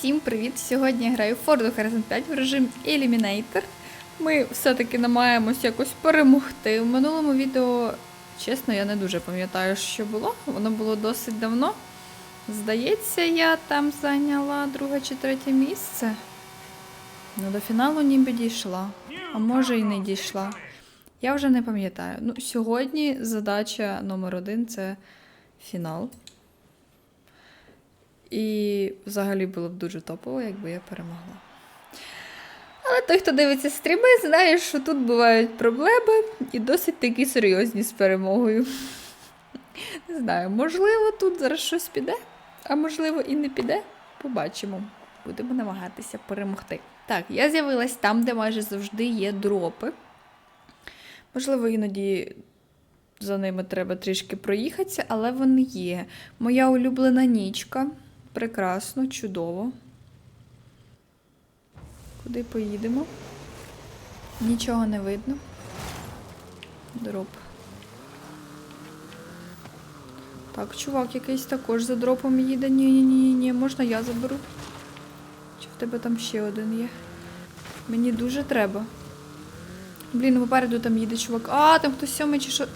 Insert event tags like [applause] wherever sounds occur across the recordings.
Всім привіт! Сьогодні я граю Ford Horizon 5 в режим Eliminator. Ми все-таки намагаємось якось перемогти. В минулому відео, чесно, я не дуже пам'ятаю, що було. Воно було досить давно. Здається, я там зайняла друге чи третє місце. Ну, до фіналу ніби дійшла. А може і не дійшла. Я вже не пам'ятаю. Ну, сьогодні задача номер один це фінал. І взагалі було б дуже топово, якби я перемогла. Але той, хто дивиться стріми, знає, що тут бувають проблеми і досить такі серйозні з перемогою. Не знаю, можливо, тут зараз щось піде, а можливо і не піде. Побачимо. Будемо намагатися перемогти. Так, я з'явилась там, де майже завжди є дропи. Можливо, іноді за ними треба трішки проїхатися, але вони є. Моя улюблена нічка. Прекрасно, чудово. Куди поїдемо? Нічого не видно. Дроп. Так, чувак якийсь також за дропом їде. Ні, ні, ні, ні, можна я заберу. Чи в тебе там ще один є? Мені дуже треба. Блін, попереду там їде чувак. А, там хтось сьомий чи що.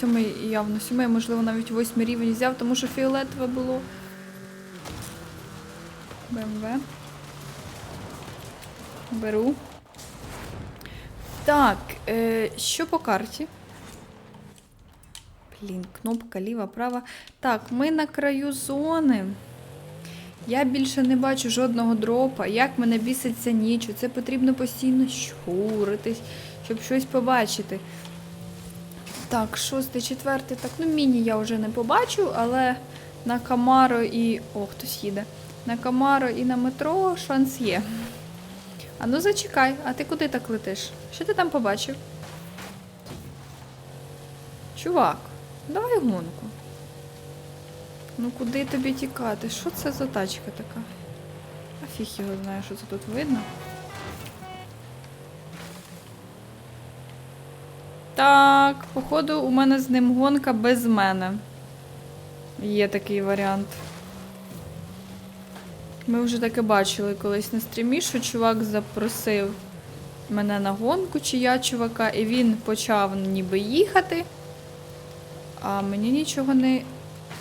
Сьомий явно сьомий, можливо, навіть восьмий рівень взяв, тому що фіолетове було. БМВ. Беру. Так, е, що по карті? Блін, кнопка ліва, права. Так, ми на краю зони. Я більше не бачу жодного дропа. Як мене біситься ніч. Це потрібно постійно щуритись, щоб щось побачити. Так, шостий, четвертий. Так, ну міні я вже не побачу, але на Камаро і. О, хтось їде. На Камаро і на метро шанс є. А ну зачекай, а ти куди так летиш? Що ти там побачив? Чувак, давай гонку. Ну куди тобі тікати? Що це за тачка така? А фіг його знає, що це тут видно. Так, походу, у мене з ним гонка без мене. Є такий варіант. Ми вже таке бачили колись на стрімі, що чувак запросив мене на гонку, чи я чувака, і він почав ніби їхати, а мені нічого не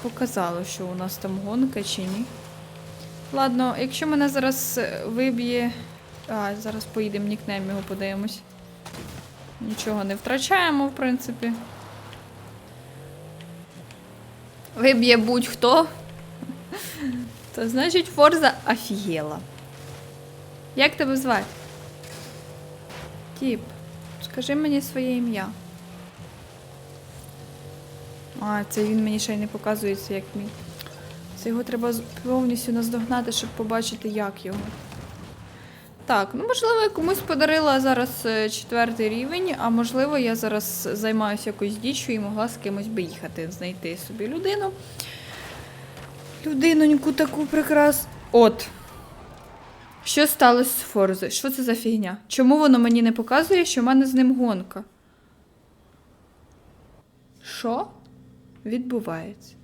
показало, що у нас там гонка чи ні. Ладно, якщо мене зараз е, виб'є. А, зараз поїдемо нікнейм його подивимось. Нічого не втрачаємо, в принципі. Виб'є будь-хто. То значить Форза офігела. Як тебе звати? Тіп, скажи мені своє ім'я. А, це він мені ще й не показується, як мій. Це його треба повністю наздогнати, щоб побачити, як його. Так, ну можливо, я комусь подарила зараз е, четвертий рівень, а можливо, я зараз займаюся якоюсь діччю і могла з кимось би їхати, знайти собі людину. Людиноньку таку прекрасну. От. Що сталося з Форзою? Що це за фігня? Чому воно мені не показує, що в мене з ним гонка? Що відбувається?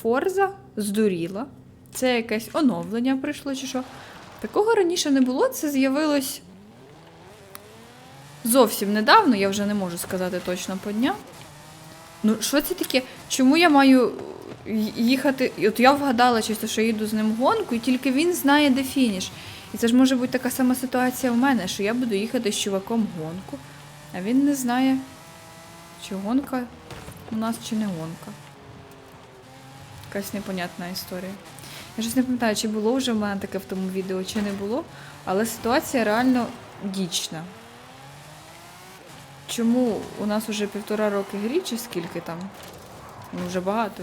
Форза здуріла. Це якесь оновлення прийшло, чи що? Такого раніше не було, це з'явилось зовсім недавно, я вже не можу сказати точно по дням. Ну, що це таке? Чому я маю їхати? От я вгадала чисто, що їду з ним гонку, і тільки він знає, де фініш. І це ж може бути така сама ситуація в мене, що я буду їхати з чуваком гонку, а він не знає, чи гонка у нас, чи не гонка. Якась непонятна історія. Я щось не пам'ятаю, чи було вже в мене таке в тому відео, чи не було, але ситуація реально дічна. Чому у нас уже півтора роки грі, чи скільки там? Ну, вже багато.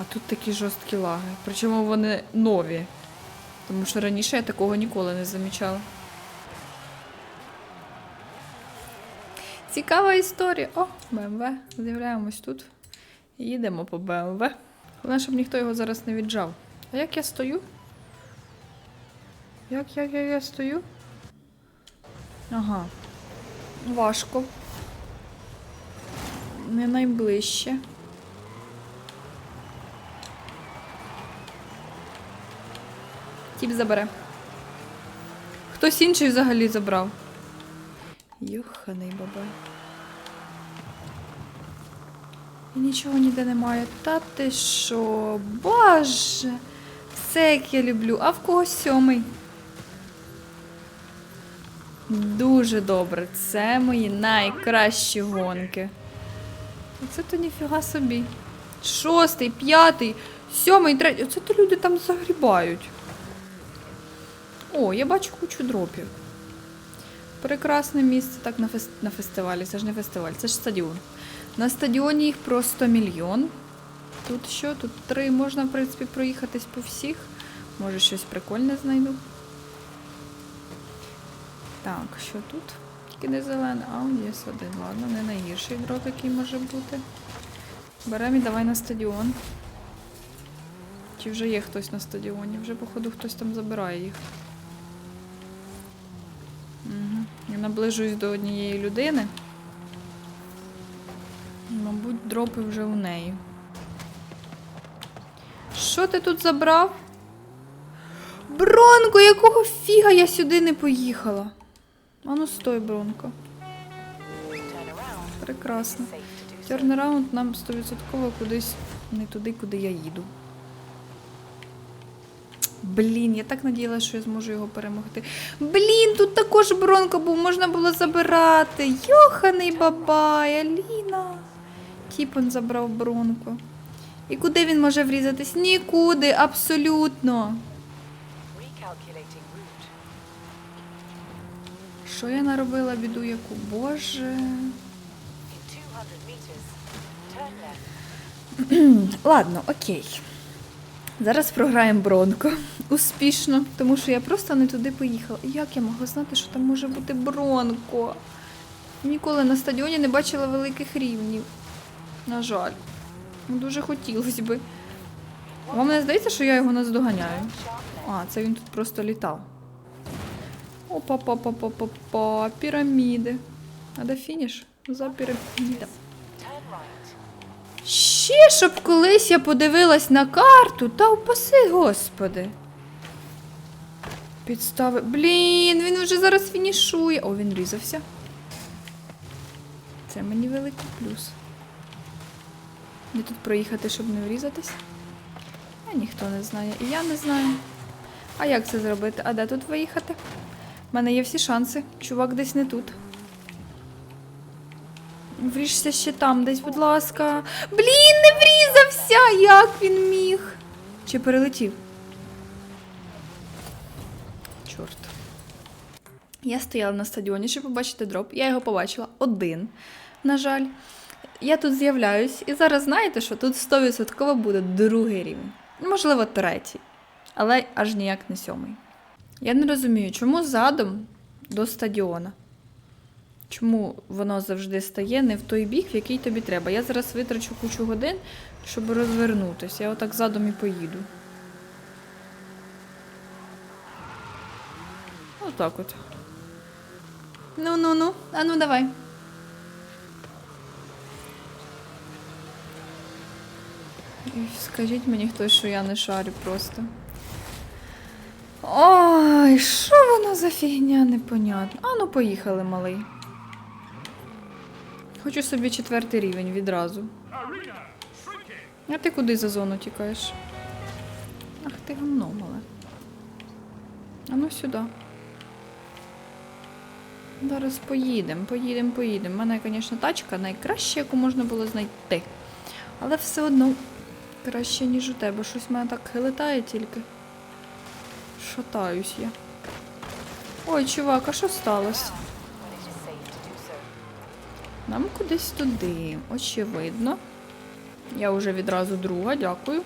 А тут такі жорсткі лаги. Причому вони нові. Тому що раніше я такого ніколи не замічала. Цікава історія. О, БМВ. З'являємось тут. Їдемо по БМВ. Головне, щоб ніхто його зараз не віджав. А як я стою? Як, як, як я стою? Ага. Важко. Не найближче. Тіп забере. Хтось інший взагалі забрав. Йоханий бабай. І нічого ніде немає. Та ти що? Боже! Все як я люблю. А в кого сьомий? Дуже добре. Це мої найкращі гонки. Оце то ніфіга собі. Шостий, п'ятий, сьомий, третій. Оце то люди там загрібають. О, я бачу кучу дропів. Прекрасне місце так на, фес... на фестивалі. Це ж не фестиваль, це ж стадіон. На стадіоні їх просто мільйон. Тут що? Тут три. Можна, в принципі, проїхатись по всіх. Може, щось прикольне знайду. Так, що тут? Тільки не зелене. А, є один. Ладно, не найгірший дроп, який може бути. Беремо і давай на стадіон. Чи вже є хтось на стадіоні? Вже, походу, хтось там забирає їх. Угу. Я наближуюсь до однієї людини. Мабуть, дропи вже у неї. Що ти тут забрав? Бронко, якого фіга я сюди не поїхала? Ану стой, Бронко. Прекрасно. Тернераунд нам 100% кудись не туди, куди я їду. Блін, я так надіялася, що я зможу його перемогти. Блін, тут також бронко був, можна було забирати. Йоханий бабай, Аліна. Тіпон забрав бронко. І куди він може врізатись? Нікуди, абсолютно. Що я наробила біду яку? Боже. In 200 meters, turn left. [clears throat] Ладно, окей. Зараз програємо бронко. Успішно, тому що я просто не туди поїхала. Як я могла знати, що там може бути бронко? Ніколи на стадіоні не бачила великих рівнів. На жаль. Ну, Дуже хотілося би. Вам не здається, що я його наздоганяю? А, це він тут просто літав. Опа-па-па-па-па-па. Піраміди. А де фініш? За пірамідом. Ще щоб колись я подивилась на карту, та упаси, господи. Підстави. Блін, він вже зараз фінішує. О, він різався. Це мені великий плюс. Де тут проїхати, щоб не врізатись? А ніхто не знає. І я не знаю. А як це зробити? А де тут виїхати? У мене є всі шанси. Чувак десь не тут. Вріжся ще там десь, будь ласка. Блін, не врізався! Як він міг? Чи перелетів? Чорт. Я стояла на стадіоні, щоб побачити дроп. Я його побачила один. На жаль. Я тут з'являюсь, і зараз знаєте, що тут 100% буде другий рівень. Можливо, третій. Але аж ніяк не сьомий. Я не розумію, чому задом до стадіона? Чому воно завжди стає не в той бік, в який тобі треба? Я зараз витрачу кучу годин, щоб розвернутися. Я отак задом і поїду. Отак от. Ну, ну, ну. А ну давай. Скажіть мені хтось, що я не шарю просто. Ой, що воно за фігня непонятно. А ну поїхали, малий. Хочу собі четвертий рівень відразу. А ти куди за зону тікаєш? Ах ти гамно мале. А ну сюди. Зараз поїдемо, поїдемо, поїдемо. У мене, звісно, тачка найкраща, яку можна було знайти. Але все одно краще, ніж у тебе. Щось в мене так хилитає тільки. Шатаюсь я. Ой, чувак, а що сталося? Нам кудись туди, очевидно. Я вже відразу друга, дякую.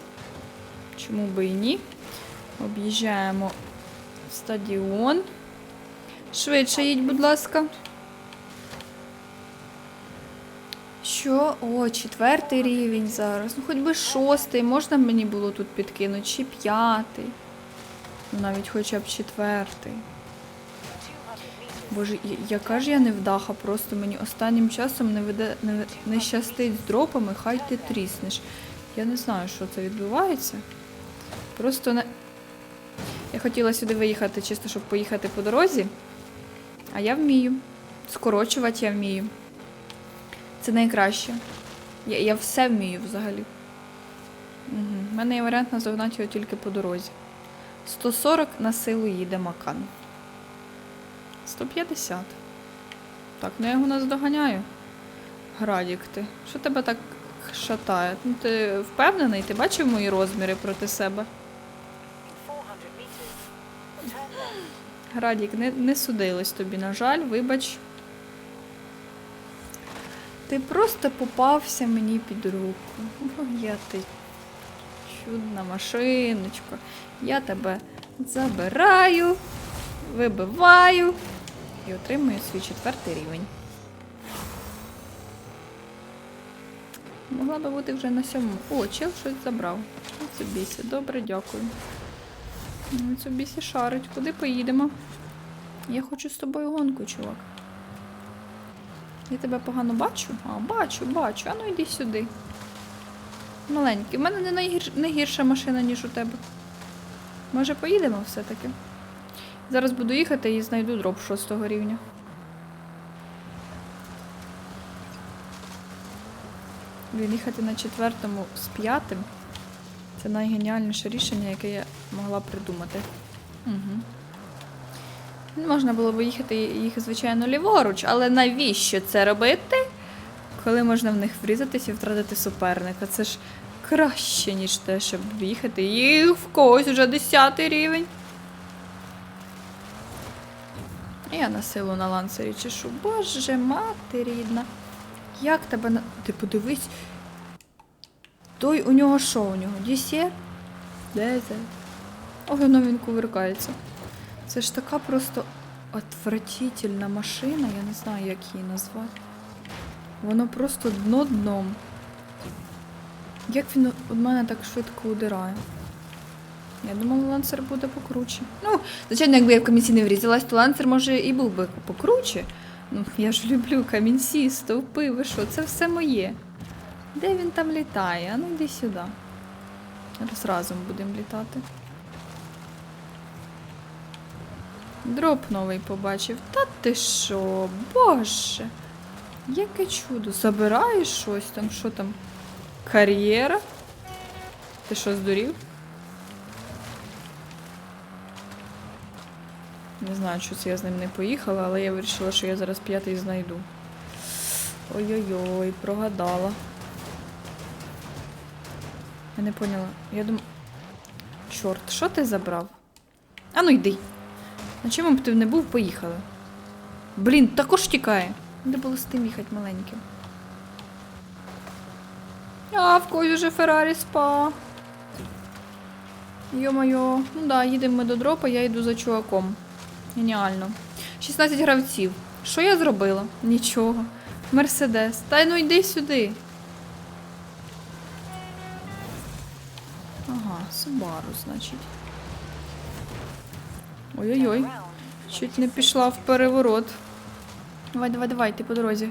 Чому би і ні? Об'їжджаємо стадіон. Швидше їдь, будь ласка. Що? О, четвертий рівень зараз. Ну, хоч би шостий. Можна мені було тут підкинути? Чи п'ятий? Ну, навіть хоча б четвертий. 200 meters. Боже, яка ж я невдаха, просто мені останнім часом не веде не, не щастить з дропами, хай ти тріснеш. Я не знаю, що це відбувається. Просто не. Я хотіла сюди виїхати, чисто щоб поїхати по дорозі. А я вмію. Скорочувати я вмію. Це найкраще. Я, я все вмію взагалі. Угу. У мене є варіант наздогнати його тільки по дорозі. 140 на силу їде Макан. 150. Так, ну я його наздоганяю. Градік ти. Що тебе так шатає? Ну ти впевнений? Ти бачив мої розміри проти себе? 400 meters. Turn left. Градік, не, не судилось тобі, на жаль, вибач. Ти просто попався мені під руку. О, я ти чудна машиночка. Я тебе забираю, вибиваю і отримую свій четвертий рівень. Могла би бути вже на сьомому. О, чел щось забрав. Міцубісі. Добре, дякую. Міцубісі шарить. Куди поїдемо? Я хочу з тобою гонку, чувак. Я тебе погано бачу? А, бачу, бачу. А ну йди сюди. Маленький, у мене не, найгір... не гірша машина, ніж у тебе. Може, поїдемо все-таки? Зараз буду їхати і знайду дроп шостого рівня. Блін, їхати на четвертому з п'ятим. Це найгеніальніше рішення, яке я могла придумати. Угу. Можна було б їхати їх, звичайно, ліворуч, але навіщо це робити? Коли можна в них врізатись і втратити суперника. Це ж краще, ніж те, щоб їхати їх в когось уже 10 рівень. Я на силу на лансері чешу. Боже, мати рідна. Як тебе на. Ти подивись. Той у нього що у нього? Десерт? Де це? Ой, воно він кувиркається. Це ж така просто отвратительна машина, я не знаю, як її назвати. Воно просто дно дном. Як він від мене так швидко удирає? Я думала, лансер буде покруче. Ну, звичайно, якби я в камінці не врізалась, то лансер може і був би покруче. Ну, я ж люблю камінці, стовпи, ви що, це все моє. Де він там літає? А ну йди сюди. Зараз разом будемо літати. Дроп новий побачив. Та ти що, боже. Яке чудо. Забираєш щось там, що там? Кар'єра? Ти що, здурів? Не знаю, що це я з ним не поїхала, але я вирішила, що я зараз п'ятий знайду. Ой-ой-ой, прогадала. Я не поняла. Я думаю. Чорт, що ти забрав? А ну йди. На чому б ти не був, поїхали. Блін, також тікає. Де було з тим їхати маленьким. А, в когось уже Феррарі спа. Йо-моє. Ну да, їдемо ми до дропа, я йду за чуваком. Геніально. 16 гравців. Що я зробила? Нічого. Мерседес. Та ну йди сюди. Ага, Субару, значить. Ой-ой-ой. Чуть не пішла в переворот. Давай, давай, давай, ти по дорозі.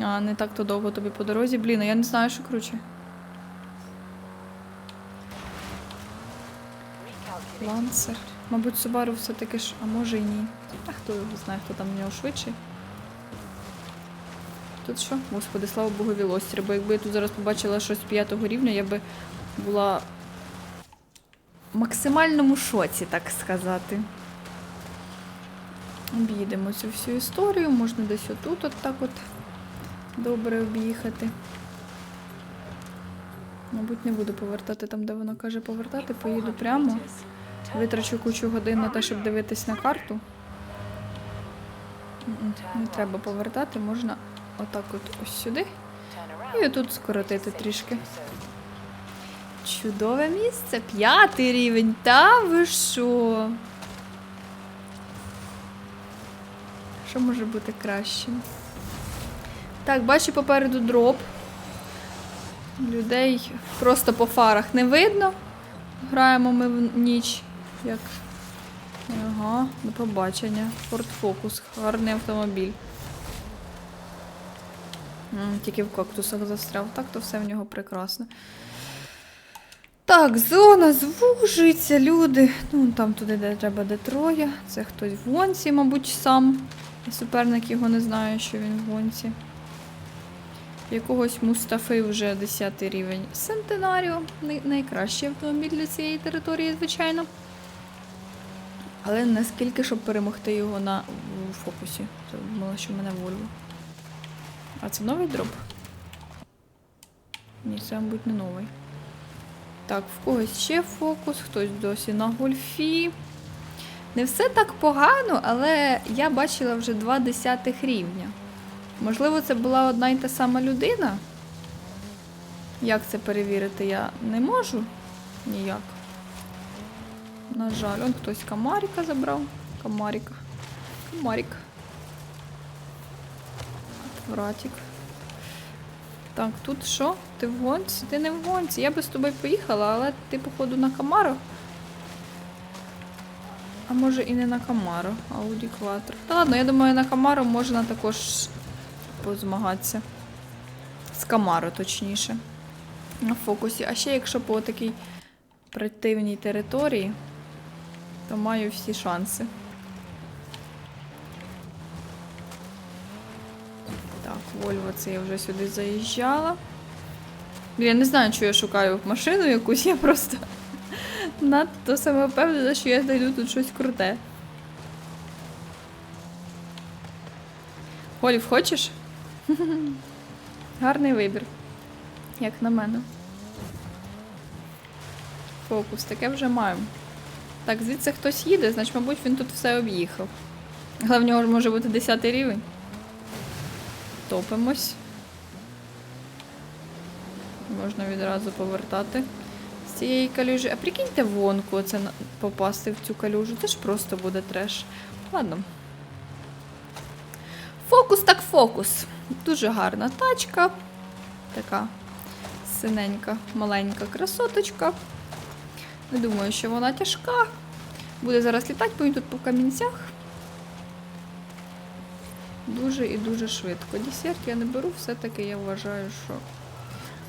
А, не так то довго тобі по дорозі. Блін, я не знаю, що круче. Лансер. Мабуть, Subaru все-таки ж, а може і ні. А хто його знає, хто там в нього швидший. Тут що? Господи, слава Богу, Вілостір, бо якби я тут зараз побачила щось п'ятого рівня, я би була в максимальному шоці, так сказати. Об'їдемо цю всю історію, можна десь отут от так от добре об'їхати. Мабуть, не буду повертати там, де вона каже повертати, поїду прямо. Витрачу кучу годин на те, щоб дивитись на карту. Не треба повертати, можна отак от ось сюди. І отут скоротити трішки. Чудове місце, п'ятий рівень. Та ви що? Що може бути кращим? Так, бачу попереду дроп. Людей просто по фарах не видно. Граємо ми в ніч. Як. Ага, до побачення. Ford Focus, гарний автомобіль. Тільки в кактусах застряв. Так то все в нього прекрасно. Так, зона звужується, люди. Ну, там туди, де треба, де троє. Це хтось в гонці, мабуть, сам. І суперник його не знає, що він в гонці. Якогось Мустафи вже 10 рівень. Сентенаріо. Най- найкращий автомобіль для цієї території, звичайно. Але наскільки, щоб перемогти його на в фокусі. Це думала, що в мене Вольво. А це новий дроп? Ні, це, мабуть, не новий. Так, в когось ще фокус, хтось досі на гольфі. Не все так погано, але я бачила вже два десятих рівня. Можливо, це була одна й та сама людина. Як це перевірити, я не можу ніяк. На жаль, он хтось камаріка забрав. Камаріка. Камарік. Вратик. Так, тут що? Ти в гонці? Ти не в гонці. Я би з тобою поїхала, але ти, походу, на Камаро. А може і не на Камаро, Ауді Quattro. Та ладно, я думаю, на Камаро можна також позмагатися. З Камаро, точніше. На фокусі. А ще якщо по такій противній території, то маю всі шанси. Так, Вольво, це я вже сюди заїжджала. Я не знаю, що я шукаю машину якусь, я просто [laughs] надто самовпевнена, що я знайду тут щось круте. Олів, хочеш? [laughs] Гарний вибір. Як на мене. Фокус, таке вже маємо. Так, звідси хтось їде, значить, мабуть, він тут все об'їхав. Але в нього може бути 10 рівень. Топимось. Можна відразу повертати з цієї калюжі. А прикиньте вонку оце попасти в цю калюжу. Це ж просто буде треш. Ладно. Фокус так фокус. Дуже гарна тачка. Така синенька, маленька красоточка. Не думаю, що вона тяжка. Буде зараз літати, бо він тут по камінцях. Дуже і дуже швидко. Десерт я не беру, все-таки я вважаю, що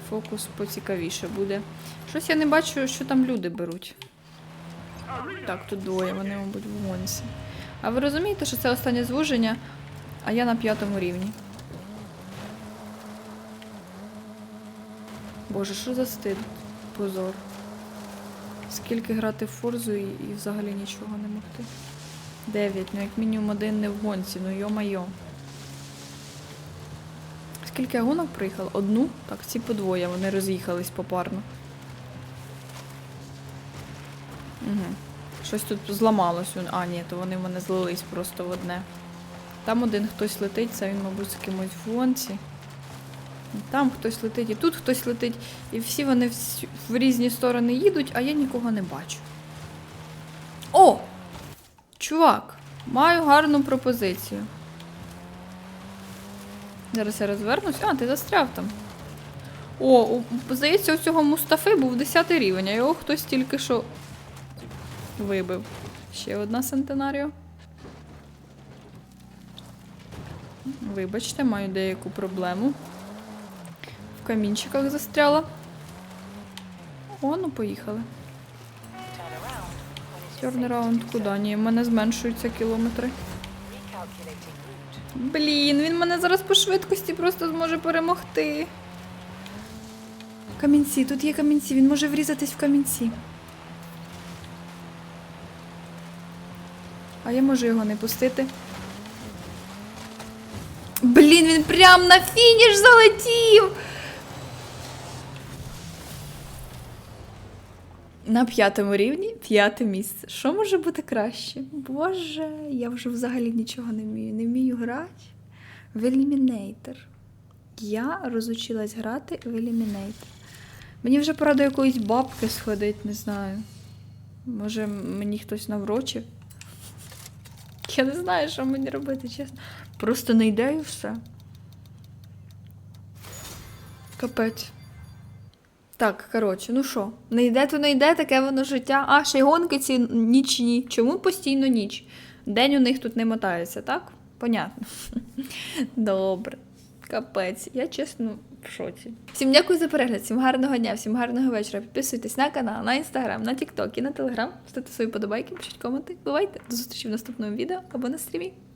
фокус поцікавіше буде. Щось я не бачу, що там люди беруть. Так, тут двоє, вони, мабуть, в гонці. А ви розумієте, що це останнє звуження, а я на п'ятому рівні. Боже, що за стид? Позор. Скільки грати в форзу і, і взагалі нічого не могти. Дев'ять, ну як мінімум один не в гонці, ну йо-майо. Скільки гонок приїхала? Одну? Так, ці по двоє, вони роз'їхались попарно. Угу. Щось тут зламалось. А, ні, то вони в мене злились просто в одне. Там один хтось летить, це він, мабуть, з кимось в гонці. Там хтось летить, і тут хтось летить, і всі вони в різні сторони їдуть, а я нікого не бачу. О! Чувак, маю гарну пропозицію. Зараз я розвернусь. А, ти застряв там. О, здається, у цього Мустафи був 10 рівень, а його хтось тільки що вибив. Ще одна Сентенаріо. Вибачте, маю деяку проблему. Камінчиках застряла. О, ну поїхали. Тернераунд куди? Ні, в мене зменшуються кілометри. Блін, він мене зараз по швидкості просто зможе перемогти. Камінці, тут є камінці, він може врізатись в камінці. А я можу його не пустити. Блін, він прям на фініш залетів. На п'ятому рівні п'яте місце. Що може бути краще? Боже, я вже взагалі нічого не вмію. Не вмію грати в Eliminator. Я розучилась грати в Eliminator. Мені вже пора до якоїсь бабки сходить, не знаю. Може, мені хтось наврочив. Я не знаю, що мені робити, чесно. Просто не йде і все. Капець. Так, коротше, ну що, не йде, то не йде, таке воно життя. А, ще й гонки ці нічні. Чому постійно ніч? День у них тут не мотається, так? Понятно. [laughs] Добре. Капець. Я чесно в шоці. Всім дякую за перегляд, всім гарного дня, всім гарного вечора. Підписуйтесь на канал, на інстаграм, на тікток і на телеграм. Ставте свої подобайки, пишіть коменти. Бувайте. До зустрічі в наступному відео або на стрімі.